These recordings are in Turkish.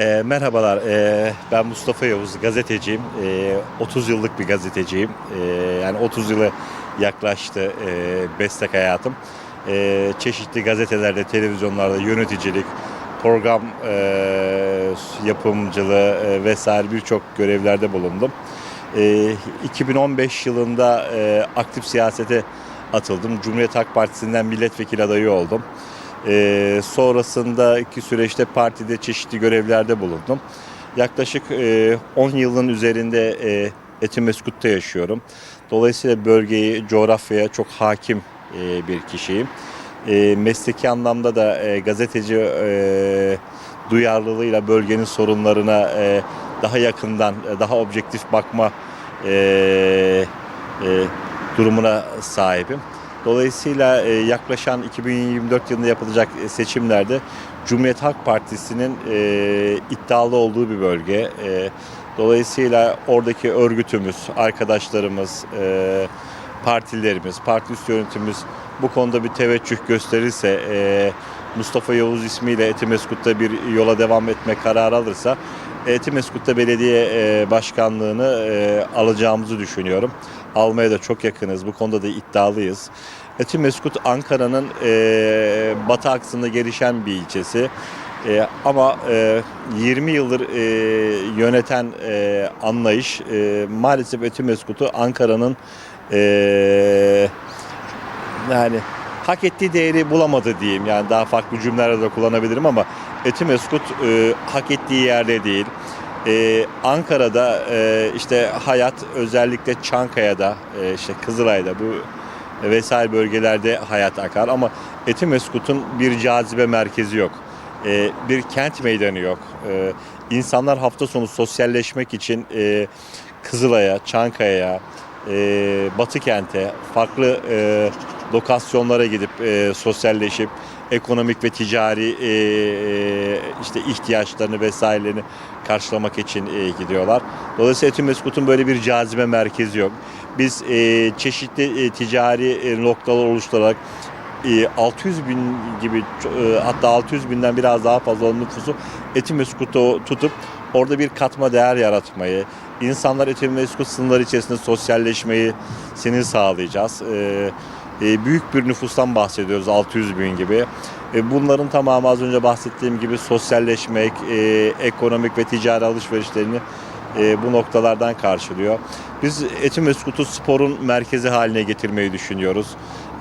E, merhabalar, e, ben Mustafa Yavuz, gazeteciyim. E, 30 yıllık bir gazeteciyim. E, yani 30 yılı yaklaştı e, meslek hayatım. E, çeşitli gazetelerde, televizyonlarda yöneticilik, program e, yapımcılığı e, vesaire birçok görevlerde bulundum. E, 2015 yılında e, aktif siyasete atıldım. Cumhuriyet Halk Partisi'nden milletvekili adayı oldum. Ee, sonrasındaki süreçte partide çeşitli görevlerde bulundum. Yaklaşık e, 10 yılın üzerinde e, Etimeskut'ta yaşıyorum. Dolayısıyla bölgeyi, coğrafyaya çok hakim e, bir kişiyim. E, mesleki anlamda da e, gazeteci e, duyarlılığıyla bölgenin sorunlarına e, daha yakından, e, daha objektif bakma e, e, durumuna sahibim. Dolayısıyla e, yaklaşan 2024 yılında yapılacak e, seçimlerde Cumhuriyet Halk Partisi'nin e, iddialı olduğu bir bölge. Dolayısıyla oradaki örgütümüz, arkadaşlarımız, partilerimiz, parti üst yönetimimiz bu konuda bir teveccüh gösterirse, Mustafa Yavuz ismiyle Etimeskut'ta bir yola devam etme kararı alırsa Etimeskut'ta belediye e, başkanlığını e, alacağımızı düşünüyorum. Almaya da çok yakınız. Bu konuda da iddialıyız. Etimeskut Ankara'nın e, batı aksında gelişen bir ilçesi. E, ama e, 20 yıldır e, yöneten e, anlayış e, maalesef Etimeskut'u Ankara'nın e, yani hak ettiği değeri bulamadı diyeyim. Yani daha farklı cümleler de kullanabilirim ama Etimeskut e, hak ettiği yerde değil. E, Ankara'da e, işte hayat özellikle Çankaya'da, e, işte Kızılay'da bu vesaire bölgelerde hayat akar ama Etimeskut'un bir cazibe merkezi yok. E, bir kent meydanı yok. E, insanlar hafta sonu sosyalleşmek için e, Kızılay'a, Çankaya'ya, e, Batı kente, farklı e, lokasyonlara gidip e, sosyalleşip ekonomik ve ticari e, e, işte ihtiyaçlarını vesairelerini karşılamak için e, gidiyorlar. Dolayısıyla Etimeskut'un böyle bir cazibe merkezi yok. Biz e, çeşitli e, ticari e, noktalar oluşturarak e, 600 bin gibi e, hatta 600 binden biraz daha fazla nüfusu Etimeskut'u tutup orada bir katma değer yaratmayı, insanlar Etimeskut sınırları içerisinde sosyalleşmeyi seni sağlayacağız. E, e, büyük bir nüfustan bahsediyoruz 600 bin gibi. E, bunların tamamı az önce bahsettiğim gibi sosyalleşmek, e, ekonomik ve ticari alışverişlerini e, bu noktalardan karşılıyor. Biz Etimeskut'u sporun merkezi haline getirmeyi düşünüyoruz.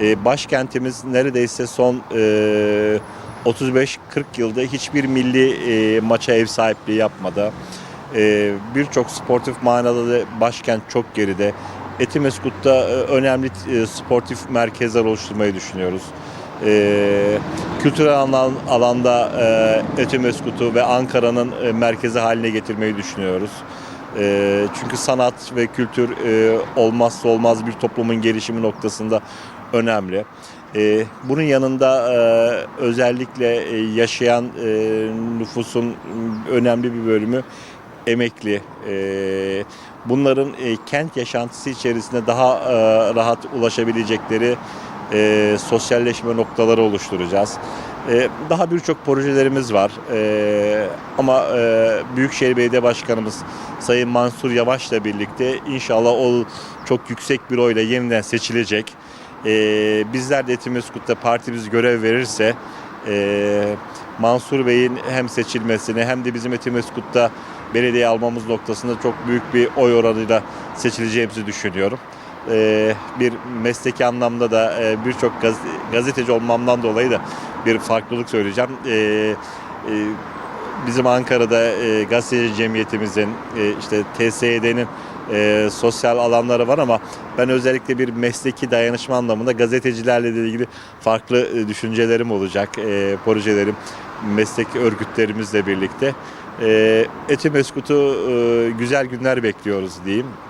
E, başkentimiz neredeyse son e, 35-40 yılda hiçbir milli maça ev sahipliği yapmadı. Birçok sportif manada da başkent çok geride. Etimeskut'ta e, önemli e, sportif merkezler oluşturmayı düşünüyoruz. E, kültürel alan, alanda e, Etimeskut'u ve Ankara'nın merkezi haline getirmeyi düşünüyoruz. Çünkü sanat ve kültür olmazsa olmaz bir toplumun gelişimi noktasında önemli. Bunun yanında özellikle yaşayan nüfusun önemli bir bölümü emekli. E, bunların e, kent yaşantısı içerisinde daha e, rahat ulaşabilecekleri e, sosyalleşme noktaları oluşturacağız. E, daha birçok projelerimiz var. E, ama e, Büyükşehir Belediye Başkanımız Sayın Mansur Yavaş'la birlikte inşallah o çok yüksek bir oyla yeniden seçilecek. E, bizler de Etimeskut'ta partimiz görev verirse e, Mansur Bey'in hem seçilmesini hem de bizim Etimeskut'ta belediye almamız noktasında çok büyük bir oy oranıyla seçileceğimizi düşünüyorum. Ee, bir mesleki anlamda da e, birçok gaz- gazeteci olmamdan dolayı da bir farklılık söyleyeceğim. Ee, e, bizim Ankara'da e, gazeteci cemiyetimizin e, işte TSED'nin e, sosyal alanları var ama ben özellikle bir mesleki dayanışma anlamında gazetecilerle ilgili farklı e, düşüncelerim olacak, e, projelerim meslek örgütlerimizle birlikte. E, Etimeskut'u e, güzel günler bekliyoruz diyeyim.